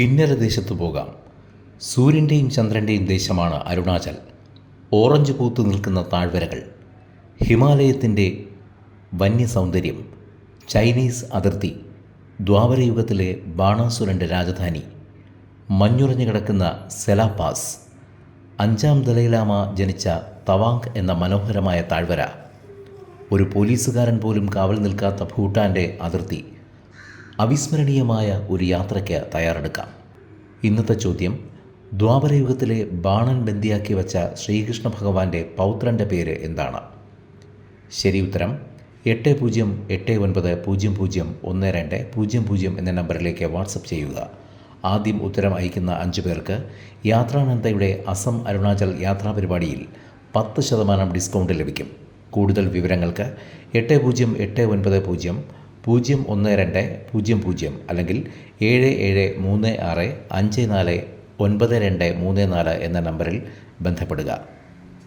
കിന്നര ദേശത്ത് പോകാം. സൂര്യന്റെയും ചന്ദ്രന്റെയും ദേശമാണ് അരുണാചൽ. ഓറഞ്ച് പൂത്തു നിൽക്കുന്ന താഴ്വരകൾ. ഹിമാലയത്തിന്റെ വന്യസൗന്ദര്യം. ചൈനീസ് അതിർത്തി. ദ്വാപരയുഗത്തിലെ ബാണാസുരന്റെ രാജധാനി. മഞ്ഞുറഞ്ഞു കിടക്കുന്ന സെലാപാസ്. അഞ്ചാം ദലൈലാമ ജനിച്ച തവാങ് എന്ന മനോഹരമായ താഴ്വര. ഒരു പോലീസുകാരൻ പോലും കാവൽ നിൽക്കാത്ത ഭൂട്ടാന്റെ അതിർത്തി. അവിസ്മരണീയമായ ഒരു യാത്രയ്ക്ക് തയ്യാറെടുക്കാം. ഇന്നത്തെ ചോദ്യം ദ്വാപരയുഗത്തിലെ ബാണൻ ബന്ദിയാക്കി വച്ച ശ്രീകൃഷ്ണ ഭഗവാന്റെ പൗത്രന്റെ പേര് എന്താണ്? ശരി ഉത്തരം എട്ട് പൂജ്യം എട്ട് ഒൻപത് പൂജ്യം പൂജ്യം ഒന്ന് രണ്ട് പൂജ്യം പൂജ്യം എന്ന നമ്പറിലേക്ക് വാട്സപ്പ് ചെയ്യുക. ആദ്യം ഉത്തരം അയക്കുന്ന അഞ്ച് പേർക്ക് യാത്രാനന്ദയുടെ അസം അരുണാചൽ യാത്രാ പരിപാടിയിൽ പത്ത് ശതമാനം ഡിസ്കൗണ്ട് ലഭിക്കും. കൂടുതൽ വിവരങ്ങൾക്ക് എട്ട് പൂജ്യം എട്ട് ഒൻപത് പൂജ്യം പൂജ്യം ഒന്ന് രണ്ട് പൂജ്യം പൂജ്യം അല്ലെങ്കിൽ ഏഴ് ഏഴ് മൂന്ന് ആറ് അഞ്ച് നാല് ഒൻപത് രണ്ട് മൂന്ന് നാല് എന്ന നമ്പറിൽ ബന്ധപ്പെടുക.